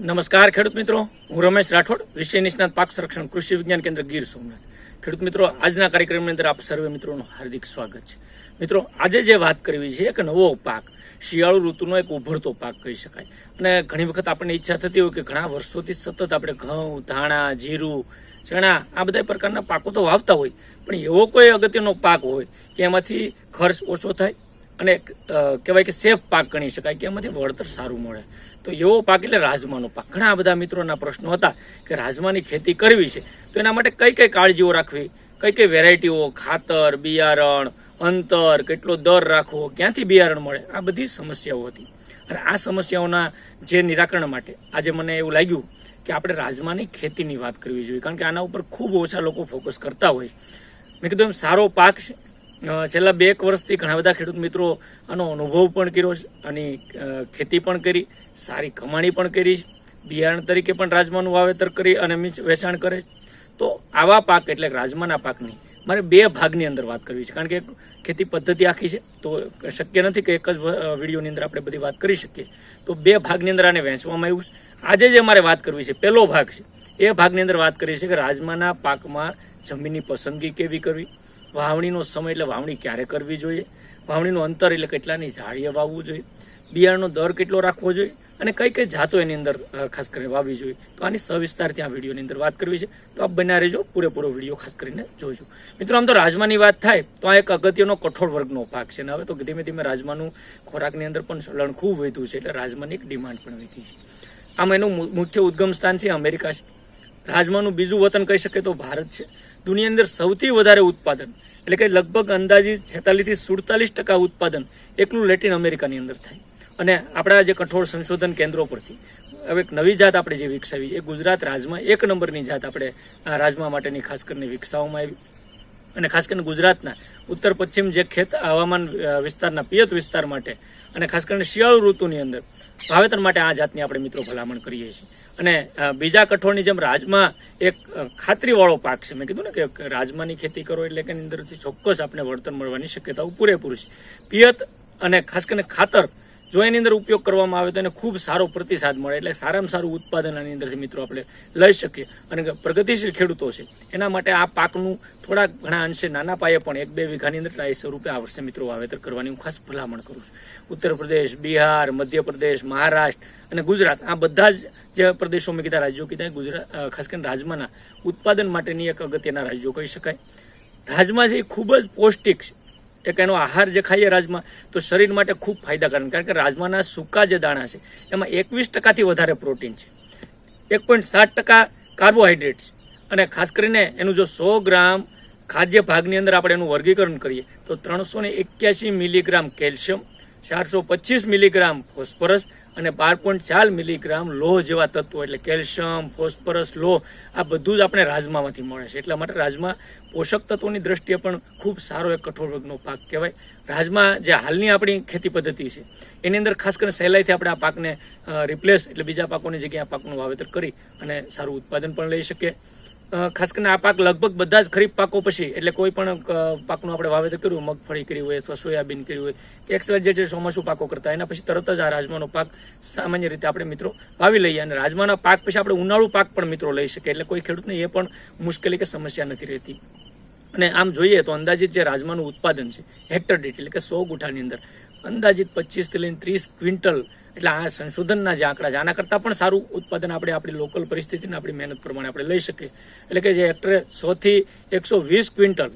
નમસ્કાર ખેડૂત મિત્રો. હું રમેશ રાઠોડ, વિષય નિષ્ણાત પાક સંરક્ષણ કૃષિ વિજ્ઞાન કેન્દ્ર ગીર સોમનાથ. ખેડૂત મિત્રો, આજના કાર્યક્રમની અંદર આપ સર્વે મિત્રોનું હાર્દિક સ્વાગત છે. મિત્રો, આજે જે વાત કરવી છે, એક નવો પાક, શિયાળુ ઋતુનો એક ઉભરતો પાક કહી શકાય. અને ઘણી વખત આપણને ઈચ્છા થતી હોય કે ઘણા વર્ષોથી સતત આપણે ઘઉં, ધાણા, જીરું, ચણા, આ બધા પ્રકારના પાકો તો વાવતા હોય. પણ એવો કોઈ અગત્યનો પાક હોય કે એમાંથી ખર્ચ ઓછો થાય અને કહેવાય કે સેફ પાક ગણી શકાય કે એમાંથી વળતર સારું મળે. તો એવો પાક એટલે રાજમાનો. પાક ઘણા બધા મિત્રોના પ્રશ્નો હતા કે રાજમાની ખેતી કરવી છે. તો એના માટે કઈ કઈ કાળજીઓ રાખવી? કઈ કઈ વેરાયટીઓ? ખાતર, બિયારણ, અંતર, કેટલો દર રાખવો? ક્યાંથી બિયારણ મળે? આ બધી સમસ્યાઓ હતી. અને આ સમસ્યાઓના જે નિરાકરણ માટે આજે મને એવું લાગ્યું કે આપણે રાજમાની ખેતીની વાત કરવી જોઈએ. કારણ કે આના ઉપર ખૂબ ઓછા લોકો ફોકસ કરતા હોય મેં કીધું એમ સારો પાક છે છેલ્લા બે એક વર્ષથી ઘણા બધા ખેડૂત મિત્રો આનો અનુભવ પણ કર્યો છે અને ખેતી પણ કરી, સારી કમાણી પણ કરી બિયારણ તરીકે પણ રાજમાનું વાવેતર કરી અને વેચાણ કરે તો આવા પાક એટલે રાજમાના પાકની મારે બે ભાગની અંદર વાત કરવી છે. કારણ કે ખેતી પદ્ધતિ આખી છે, તો શક્ય નથી કે એક જ વિડીયોની અંદર આપણે બધી વાત કરી શકીએ. તો બે ભાગની અંદર આને વહેંચવામાં આવ્યું છે. આજે જે મારે વાત કરવી છે પહેલો ભાગ છે. એ ભાગની અંદર વાત કરી છે કે રાજમાના પાકમાં જમીનની પસંદગી કેવી કરવી? વાવણીનો સમય એટલે વાવણી ક્યારે કરવી જોઈએ? વાવણીનું અંતર એટલે કેટલાની ઝાડીએ વાવવું જોઈએ? બિયારણનો દર કેટલો રાખવો જોઈએ? અને કઈ કઈ જાતો એની અંદર ખાસ કરીને વાવવી જોઈએ? તો આની સવિસ્તાર ત્યાં વિડીયોની અંદર વાત કરવી છે. તો આપ બન્યા રહેજો. પૂરેપૂરો વીડિયો ખાસ કરીને જોજો. મિત્રો, આમ તો રાજમાની વાત થાય, તો આ એક અગત્યનો કઠોળ વર્ગનો પાક છે. અને હવે તો ધીમે ધીમે રાજમાનું ખોરાકની અંદર પણ ચલણ ખૂબ વધ્યું છે, એટલે રાજમાની એક ડિમાન્ડ પણ વધી છે. આમ એનું મુખ્ય ઉદ્ગમ સ્થાન છે અમેરિકા છે. રાજમાનું બીજું વતન કહી શકે તો ભારત છે. દુનિયાની અંદર સૌથી વધારે ઉત્પાદન, એટલે કે લગભગ અંદાજી છેતાલીસથી સુડતાલીસ ટકા ઉત્પાદન એકલું લેટિન અમેરિકાની અંદર થાય. અને આપણા જે કઠોળ સંશોધન કેન્દ્રો પરથી, હવે એક નવી જાત આપણે જે વિકસાવી, એ ગુજરાત રાજમાં એક નંબરની જાત આપણે રાજમા માટેની ખાસ કરીને વિકસાવવામાં આવી. અને ખાસ કરીને ગુજરાતના ઉત્તર પશ્ચિમ જે ખેત હવામાન વિસ્તારના પિયત વિસ્તાર માટે, અને ખાસ કરીને શિયાળુ ઋતુની અંદર વાવેતર માટે આ જાતની આપણે મિત્રો ભલામણ કરીએ છીએ. અને બીજા કઠોળની જેમ રાજમા એક ખાતરીવાળો પાક છે. મેં કીધું ને કે રાજમાની ખેતી કરો એટલે કે અંદરથી ચોક્કસ આપણે વળતર મળવાની શક્યતાઓ પૂરેપૂરી છે. પિયત અને ખાસ કરીને ખાતર જો એની અંદર ઉપયોગ કરવામાં આવે તો એને ખૂબ સારો પ્રતિસાદ મળે, એટલે સારામાં સારું ઉત્પાદન આની અંદરથી મિત્રો આપણે લઈ શકીએ. અને પ્રગતિશીલ ખેડૂતો છે. એના માટે આ પાકનું થોડા ઘણા અંશે નાના પાયે પણ એક બે વીઘાની અંદર ટ્રાય સ્વરૂપે આ વર્ષે મિત્રો વાવેતર કરવાની હું ખાસ ભલામણ કરું છું. ઉત્તર પ્રદેશ બિહાર, મધ્યપ્રદેશ, મહારાષ્ટ્ર અને ગુજરાત આ બધા જ જે પ્રદેશો મેં કીધા, રાજ્યો કીધા, ગુજરાત ખાસ કરીને રાજમાના ઉત્પાદન માટેની એક અગત્યના રાજ્યો કહી શકાય. રાજમા છે એ ખૂબ જ પૌષ્ટિક છે એક એનો આહાર જે ખાઈએ રાજમા, તો શરીર માટે ખૂબ ફાયદાકારક. કારણ કે રાજમાના સૂકા જે દાણા છે, એમાં એકવીસ ટકાથી વધારે પ્રોટીન છે. એક પોઈન્ટ સાત ટકા કાર્બોહાઈડ્રેટ છે. અને ખાસ કરીને એનું જો સો ગ્રામ ખાદ્ય ભાગની અંદર આપણે એનું વર્ગીકરણ કરીએ, તો ત્રણસો ને એક્યાસી મિલીગ્રામ કેલ્શિયમ, ચારસો પચીસ મિલીગ્રામ ફોસ્ફરસ અને બાર પોઈન્ટ ચાર મિલીગ્રામ લોહ જેવા તત્વો એટલે કેલ્શિયમ, ફોસ્ફરસ, લોહ, આ બધું જ આપણે રાજમામાંથી મળે છે. એટલા માટે રાજમા પોષક તત્વોની દ્રષ્ટિએ પણ ખૂબ સારો એક કઠોળ વર્ગનો પાક કહેવાય. રાજમા જે હાલની આપણી ખેતી પદ્ધતિ છે, એની અંદર ખાસ કરીને સહેલાઈથી આપણે આ પાકને રિપ્લેસ એટલે બીજા પાકોની જગ્યાએ આ પાકનું વાવેતર કરી અને સારું ઉત્પાદન પણ લઈ શકીએ. ખાસ કરીને આ પાક લગભગ બધા જ ખરીફ પાકો પછી, એટલે કોઈ પણ પાકનું આપણે વાવેતર કર્યું, મગફળી કરી હોય અથવા સોયાબીન કર્યું હોય, કે એક્સવાય જે ચોમાસું પાકો કરતા, એના પછી તરત જ આ રાજમાનો પાક સામાન્ય રીતે આપણે મિત્રો વાવી લઈએ અને રાજમાના પાક પછી આપણે ઉનાળુ પાક પણ મિત્રો લઈ શકીએ, એટલે કોઈ ખેડૂતને એ પણ મુશ્કેલી કે સમસ્યા નથી રહેતી. અને આમ જોઈએ તો અંદાજિત જે રાજમાનું ઉત્પાદન છે, હેક્ટર દીઠ, એટલે કે સો ગુઠાની અંદર, અંદાજિત પચીસથી લઈને ત્રીસ ક્વિન્ટલ એટલે આ સંશોધનના જે આંકડા છે, આના કરતાં પણ સારું ઉત્પાદન આપણે આપણી લોકલ પરિસ્થિતિને આપણી મહેનત પ્રમાણે આપણે લઈ શકીએ. એટલે કે જે હેક્ટરે સોથી એકસો વીસ ક્વિન્ટલ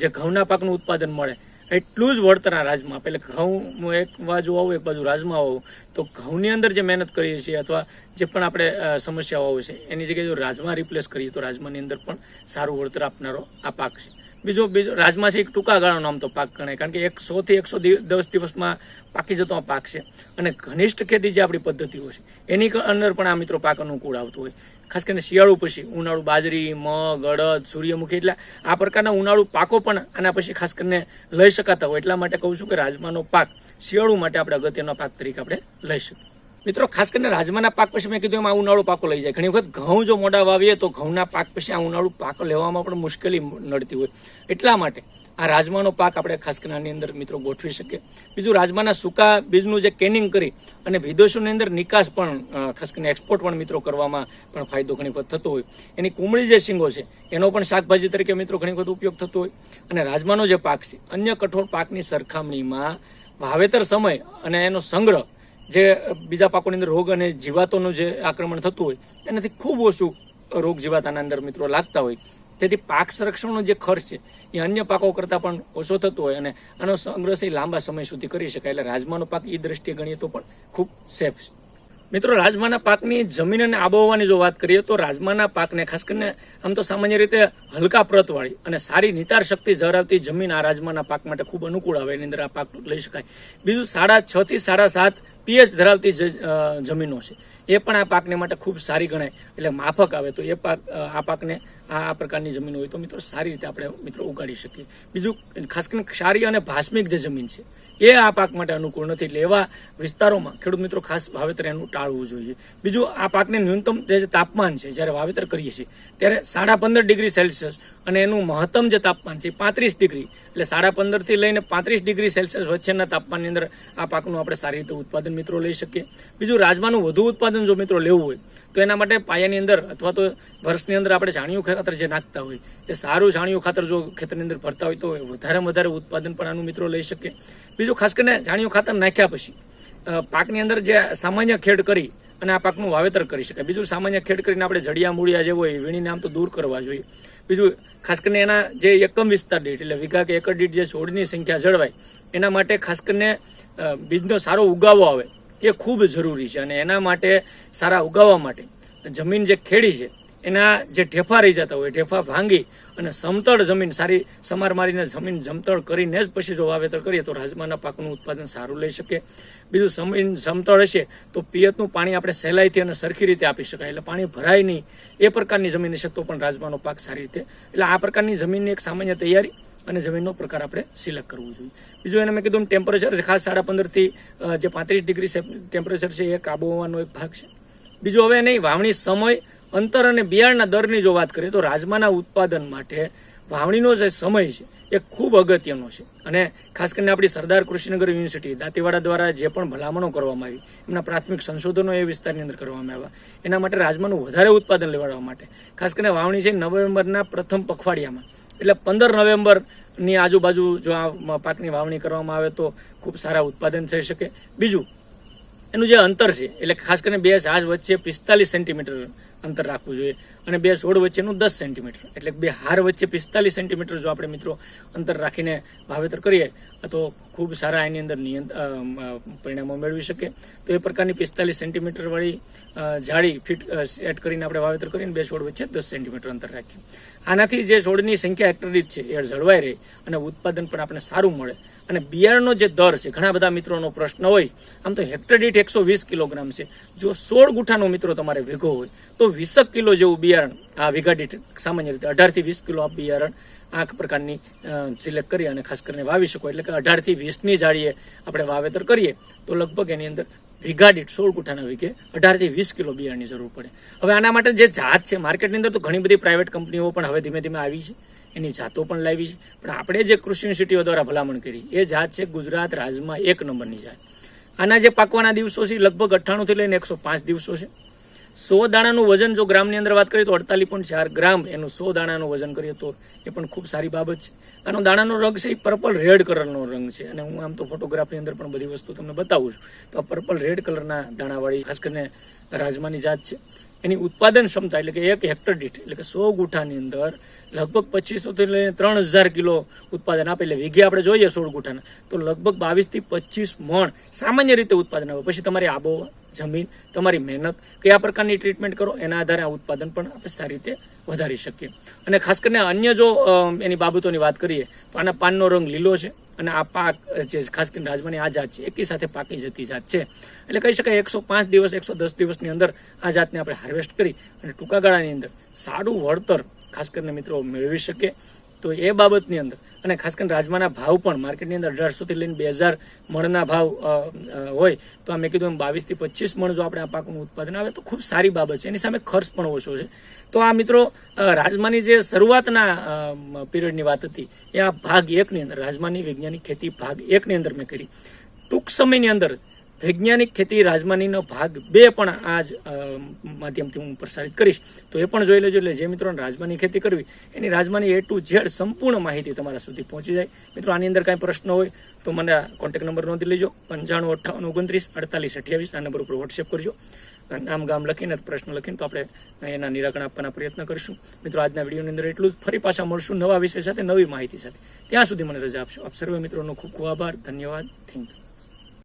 જે ઘઉંના પાકનું ઉત્પાદન મળે, એટલું જ વળતર આ રાજમાં એટલે ઘઉં એક બાજુ આવું, એક બાજુ રાજમાં આવું, તો ઘઉંની અંદર જે મહેનત કરીએ છીએ અથવા જે પણ આપણે સમસ્યાઓ આવે છે, એની જગ્યાએ જો રાજમા રિપ્લેસ કરીએ, તો રાજમાની અંદર પણ સારું વળતર આપનારો આ પાક છે. બીજો બીજો રાજમા છે એક ટૂંકા ગાળાનું આમ તો પાક ગણાય, કારણ કે એકસો થી એકસો દસ દિવસમાં પાકી જતો પાક છે. અને ઘનિષ્ઠ ખેતી જે આપણી પદ્ધતિઓ છે, એની અંદર પણ આ મિત્રો પાક અનુકૂળ આવતું હોય. ખાસ કરીને શિયાળુ પછી ઉનાળુ, બાજરી મગ અડદ સૂર્યમુખી એટલે આ પ્રકારના ઉનાળુ પાકો પણ આના પછી ખાસ કરીને લઈ શકાતા હોય. એટલા માટે કહું છું કે રાજમાનો પાક શિયાળુ માટે આપણે અગત્યનો પાક તરીકે આપણે લઈ શકીએ. મિત્રો, ખાસ કરીને રાજમાના પાક પછી મેં કીધું એમ આ ઉનાળુ પાકો લઈ જાય. ઘણી વખત ઘઉં જો મોડા વાવીએ તો ઘઉંના પાક પછી આ ઉનાળુ પાકો લેવામાં પણ મુશ્કેલી નડતી હોય. એટલા માટે આ રાજમાનો પાક આપણે ખાસ કરીને આની અંદર મિત્રો ગોઠવી શકીએ. બીજું, રાજમાના સૂકા બીજનું જે કેનિંગ કરી અને વિદેશોની અંદર નિકાસ પણ ખાસ કરીને એક્સપોર્ટ પણ મિત્રો કરવામાં પણ ફાયદો ઘણી વખત થતો હોય. એની કુમળી જે શીંગો છે, એનો પણ શાકભાજી તરીકે મિત્રો ઘણી વખત ઉપયોગ થતો હોય. અને રાજમાનો જે પાક છે, અન્ય કઠોળ પાકની સરખામણીમાં વાવેતર સમય અને એનો સંગ્રહ જે બીજા પાકોની અંદર રોગ અને જીવાતોનું જે આક્રમણ થતું હોય, એનાથી ખૂબ ઓછું રોગ જીવાતાના અંદર મિત્રો લાગતા હોય. તેથી પાક સંરક્ષણનો જે ખર્ચ છે, એ અન્ય પાકો કરતાં પણ ઓછો થતો હોય અને આનો સંગ્રહ છે લાંબા સમય સુધી કરી શકાય. એટલે રાજમાનો પાક એ દ્રષ્ટિએ ગણીએ તો પણ ખૂબ સેફ છે. મિત્રો, રાજમાના પાકની જમીન અને આબોહવાની જો વાત કરીએ, તો રાજમાના પાકને ખાસ કરીને આમ તો સામાન્ય રીતે હલકા પ્રતવાળી અને સારી નિતાર શક્તિ ધરાવતી જમીન આ રાજમાના પાક માટે ખૂબ અનુકૂળ આવે. એની અંદર આ પાક લઈ શકાય. બીજું સાડા છ થી સાડા સાત પીએચ ધરાવતી જમીનો છે. એ પણ આ પાકને માટે ખૂબ સારી ગણાય. એટલે માફક આવે તો એ પાક આ પાકને આ આ પ્રકારની જમીન હોય તો મિત્રો સારી રીતે આપણે મિત્રો ઉગાડી શકીએ. બીજું, ખાસ કરીને ક્ષારી અને ભાસ્મિક જે જમીન છે, એ આ પાક માટે અનુકૂળ નથી એટલે એવા વિસ્તારોમાં ખેડૂત મિત્રો ખાસ વાવેતર એનું ટાળવું જોઈએ. બીજું, આ પાકને ન્યૂનતમ જે તાપમાન છે, જ્યારે વાવેતર કરીએ છીએ, ત્યારે સાડા પંદર ડિગ્રી સેલ્સિયસ અને એનું મહત્તમ જે તાપમાન છે પાંત્રીસ ડિગ્રી એટલે સાડા પંદરથી લઈને પાંત્રીસ ડિગ્રી સેલ્સિયસ વચ્ચેના તાપમાનની અંદર આ પાકનું આપણે સારી રીતે ઉત્પાદન મિત્રો લઈ શકીએ. બીજું, રાજમાનું વધુ ઉત્પાદન જો મિત્રો લેવું હોય તો એના માટે પાયાની અંદર અથવા તો વર્ષની અંદર આપણે છાણિયું ખાતર જે નાખતા હોય, એ સારું છાણિયું ખાતર જો ખેતરની અંદર ભરતા હોય તો વધારેમાં વધારે ઉત્પાદન પણ આનું મિત્રો લઈ શકે. બીજું ખાસ કરીને છાણિયું ખાતર નાખ્યા પછી પાકની અંદર જે સામાન્ય ખેડ કરી અને આ પાકનું વાવેતર કરી શકાય. બીજું સામાન્ય ખેડ કરીને આપણે જડિયા મૂળિયા જે હોય વીણીને આમ તો દૂર કરવા જોઈએ. બીજું ખાસ કરીને એના જે એકમ વિસ્તાર દીઠ, એટલે વીઘા કે એકર દીઠ જે છોડની સંખ્યા જળવાય, એના માટે ખાસ કરીને બીજનો સારો ઉગાવો આવે. એ ખૂબ જરૂરી છે અને એના માટે સારા ઉગાવવા માટે. જમીન જે ખેડી છે, એના જે ઢેફા રહી જતા હોય, ઢેફા ભાંગી અને સમતળ જમીન, સારી સમાર મારીને જમીન જમતળ કરીને જ પછી જો વાવેતર કરીએ તો રાજમાના પાકનું ઉત્પાદન સારું લઈ શકે બીજું જમીન સમતળ હશે તો પિયતનું પાણી આપણે સહેલાઈથી અને સરખી રીતે આપી શકાય. એટલે પાણી ભરાય નહીં. એ પ્રકારની જમીન હશે તો પણ રાજમાનો પાક સારી રીતે, એટલે આ પ્રકારની જમીનની એક સામાન્ય તૈયારી અને જમીનનો પ્રકાર આપણે સિલેક્ટ કરવું જોઈએ. બીજું એને મેં કીધું ટેમ્પરેચર ખાસ સાડા પંદરથી જે પાંત્રીસ ડિગ્રી ટેમ્પરેચર છે, એ કાબુ હોવાનો એક ભાગ છે. બીજું હવે નહીં વાવણી સમય, અંતર અને બિયારણના દરની જો વાત કરીએ તો રાજમાના ઉત્પાદન માટે વાવણીનો જે સમય છે, એ ખૂબ અગત્યનો છે. અને ખાસ કરીને આપણી સરદાર કૃષિનગર યુનિવર્સિટી, દાંતીવાડા દ્વારા જે પણ ભલામણો કરવામાં આવી, એમના પ્રાથમિક સંશોધનો એ વિસ્તારની અંદર કરવામાં આવ્યા. એના માટે રાજમાનું વધારે ઉત્પાદન લેવાડવા માટે. ખાસ કરીને વાવણી છે નવેમ્બરના પ્રથમ પખવાડિયામાં. એટલે પંદર નવેમ્બરની આજુબાજુ જો આ પાકની વાવણી કરવામાં આવે તો ખૂબ સારા ઉત્પાદન થઈ શકે. બીજું, એનું જે અંતર છે, એટલે ખાસ કરીને બે હાથ વચ્ચે પિસ્તાલીસ સેન્ટીમીટર અંતર રાખવું જોઈએ અને બે છોડ વચ્ચેનું દસ સેન્ટીમીટર. એટલે બે હાર વચ્ચે પિસ્તાલીસ સેન્ટીમીટર જો આપણે મિત્રો અંતર રાખીને વાવેતર કરીએ તો ખૂબ સારા એની અંદર પરિણામો મેળવી શકે. તો એ પ્રકારની પિસ્તાલીસ સેન્ટીમીટરવાળી જાળી ફિટ સેટ કરીને આપણે વાવેતર કરીને બે છોડ વચ્ચે દસ સેન્ટીમીટર અંતર રાખીએ. આનાથી જે છોડની સંખ્યા હેક્ટર છે એ જળવાઈ રહે અને ઉત્પાદન પણ આપણે સારું મળે. અને બિયારણનો જે દર છે, ઘણા બધા મિત્રોનો પ્રશ્ન હોય, આમ તો હેક્ટર એકસો વીસ કિલોગ્રામ છે. જો સોળ ગુઠાનો મિત્રો તમારે વીઘો હોય, તો વીસક કિલો જેવું બિયારણ, આ વીઘા સામાન્ય રીતે અઢારથી વીસ કિલો આ બિયારણ આ પ્રકારની સિલેક્ટ કરી અને ખાસ કરીને વાવી શકો. એટલે કે અઢારથી વીસની જાળીએ આપણે વાવેતર કરીએ, તો લગભગ એની અંદર વીઘા દીઠ સોળ ગુઠાના વીઘે અઢારથી વીસ કિલો બિયારણની જરૂર પડે. હવે આના માટે જે જાત છે માર્કેટની અંદર તો ઘણી બધી પ્રાઇવેટ કંપનીઓ પણ હવે ધીમે ધીમે આવી છે. એની જાતો પણ લાવી છે. પણ આપણે જે કૃષિ યુનિવર્સિટીઓ દ્વારા ભલામણ કરી, એ જાત છે ગુજરાત રાજ્યમાં એક નંબરની જાત. આના જે પાકવાના દિવસો છે લગભગ અઠ્ઠાણુંથી લઈને એકસો પાંચ દિવસો છે. સો દાણાનું વજન જો ગ્રામની અંદર વાત કરીએ તો અડતાલીસ પોઈન્ટ ચાર ગ્રામ એનું સો દાણાનું વજન કરીએ તો એ પણ ખૂબ સારી બાબત છે. આનો દાણાનો રંગ છે એ પર્પલ રેડ કલરનો રંગ છે અને હું આમ તો ફોટોગ્રાફની અંદર પણ બધી વસ્તુ તમને બતાવું છું. તો આ પર્પલ રેડ કલરના દાણાવાળી ખાસ કરીને રાજમાની જાત છે. એની ઉત્પાદન ક્ષમતા એટલે કે એક હેક્ટર દીઠ એટલે કે સો ગુઠાની અંદર લગભગ પચીસોથી લઈને ત્રણ હજાર કિલો ઉત્પાદન આપે એટલે વીઘે આપણે જોઈએ સોળ ગુઠાના. તો લગભગ બાવીસથી પચીસ મણ સામાન્ય રીતે ઉત્પાદન આવે. પછી તમારી આબોહવા, જમીન, તમારી મહેનત, કયા પ્રકારની ટ્રીટમેન્ટ કરો, એના આધારે આ ઉત્પાદન પણ આપણે સારી રીતે વધારી શકીએ. અને ખાસ કરીને અન્ય જો એની બાબતોની વાત કરીએ, તો આના પાનનો રંગ લીલો છે અને આ પાક, જે ખાસ કરીને રાજમાની આ જાત છે, એકી સાથે પાકી જતી જાત છે. એટલે કહી શકાય એકસો પાંચ દિવસ, એકસો દસ દિવસની અંદર આ જાતને આપણે હાર્વેસ્ટ કરી અને ટૂંકા ગાળાની અંદર સારું વળતર ખાસ કરીને મિત્રો મેળવી શકે તો એ બાબતની અંદર. અને ખાસ કરીને રાજમાના ભાવ પણ માર્કેટની અંદર અઢારસોથી લઈને બે હજાર મણના ભાવ હોય, તો મેં કીધું એમ બાવીસથી પચીસ મણ જો આપણે આ પાકનું ઉત્પાદન આવે તો ખૂબ સારી બાબત છે. એની સામે ખર્ચ પણ ઓછો છે. તો આ મિત્રો રાજમાની જે શરૂઆતના પીરિયડની વાત હતી, એ આ ભાગ એકની અંદર, રાજમાની વૈજ્ઞાનિક ખેતી ભાગ એકની અંદર મેં કરી. ટૂંક સમયની અંદર વૈજ્ઞાનિક ખેતી રાજમાનીનો ભાગ બે પણ આ જ માધ્યમથી હું પ્રસારિત કરીશ. તો એ પણ જોઈ લેજો, એટલે જે મિત્રોને રાજમાની ખેતી કરવી, એની રાજમાની એ ટુ ઝેડ સંપૂર્ણ માહિતી તમારા સુધી પહોંચી જાય. મિત્રો, આની અંદર કાંઈ પ્રશ્ન હોય, તો મને કોન્ટેક્ટ નંબર નોંધી લેજો. પંચાણું અઠ્ઠાવન ઓગણત્રીસ અડતાલીસ અઠ્યાવીસ, આ નંબર ઉપર વોટ્સએપ કરજો. નામ ગામ લખીને, પ્રશ્ન લખીને, તો આપણે એના નિરાકરણ આપવાના પ્રયત્ન કરીશું. મિત્રો, આજના વિડીયોની અંદર એટલું જ. ફરી પાછા મળશું નવા વિષય સાથે, નવી માહિતી સાથે. ત્યાં સુધી મને રજા આપશો. આપ સર્વે મિત્રોનો ખૂબ ખૂબ આભાર. ધન્યવાદ. Thank you